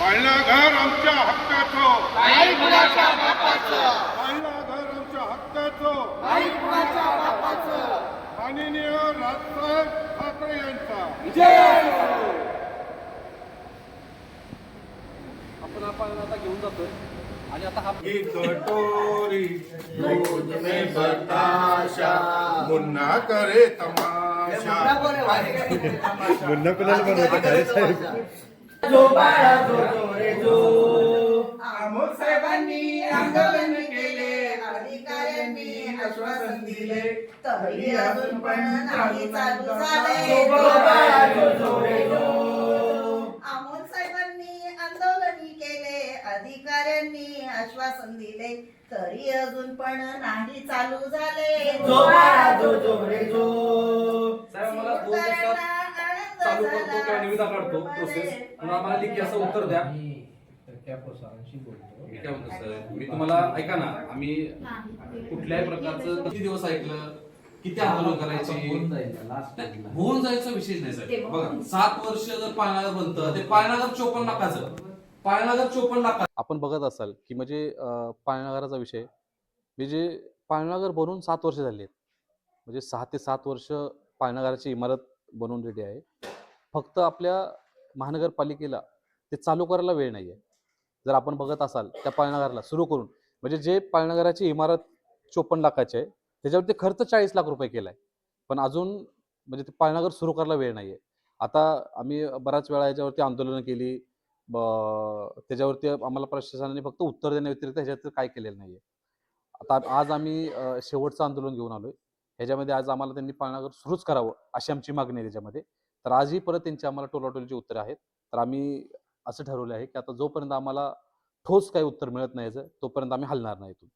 पाळणा घर आमच्या हक्काचं. घर आमच्या माननीय राजसाहेब ठाकरे यांचा. आपण आपण आता घेऊन जातोय. आणि आता हा बताशा. मुन्ना करे तमा मुन्ना कुणाला बनवता काय साहेब? जो बाळा जो जो रे जो आमोद साहेबांनी आंदोलन केले अधिकाऱ्यांनी आश्वासन दिले. तरी अजून पण नाही चालू झाले. जो बाळा जो जो रे जो अमोल साहेबांनी आंदोलनी केले अधिकाऱ्यांनी आश्वासन दिले. तरी अजून पण नाही चालू झाले. जो बाळा जो जो रे जो चालू. करतो निविदा काढतो प्रोसेस आम्हाला लिखी असं उत्तर द्या. मी काय म्हणतो सर? मी तुम्हाला ऐका ना आम्ही कुठल्याही प्रकारचं किती दिवस ऐकलं किती आंदोलन करायची? होऊन जायचा विषय नाही सर. बघा सात वर्ष जर पाळणागर बनतं ते पाळणागर चोपन्न लाखाचं. पाळणागर चोपन्न लाख आपण बघत असाल की म्हणजे पाळणाघराचा विषय. म्हणजे पाळणाघर बनवून सात वर्ष झाली आहेत म्हणजे सहा ते सात वर्ष पाळणाघराची इमारत बनवून रेडी आहे. फक्त आपल्या महानगरपालिकेला ते चालू करायला वेळ नाही आहे जर आपण बघत असाल त्या पाळणाघराला सुरू करून म्हणजे जे पाळणाघराची इमारत चोपन्न लाखाची आहे त्याच्यावरती खर्च चाळीस लाख रुपये केला आहे पण अजून म्हणजे ते पाळणाघर सुरू करायला वेळ नाही आहे आता आम्ही बऱ्याच वेळा याच्यावरती आंदोलनं केली ब- त्याच्यावरती आम्हाला प्रशासनाने फक्त उत्तर देण्याव्यतिरिक्त ह्याच्यात काय केलेलं आहे आता आज आम्ही शेवटचं आंदोलन घेऊन आलोय. ह्याच्यामध्ये आज आम्हाला त्यांनी पाळणाघर सुरूच करावं अशी आमची मागणी आहे त्याच्यामध्ये. तर आजही परत त्यांची आम्हाला टोलाटोलीची उत्तरे आहेत. तर आम्ही असं ठरवलं आहे की आता जोपर्यंत आम्हाला ठोस काही उत्तर मिळत नाही तोपर्यंत आम्ही हलणार नाही इथून.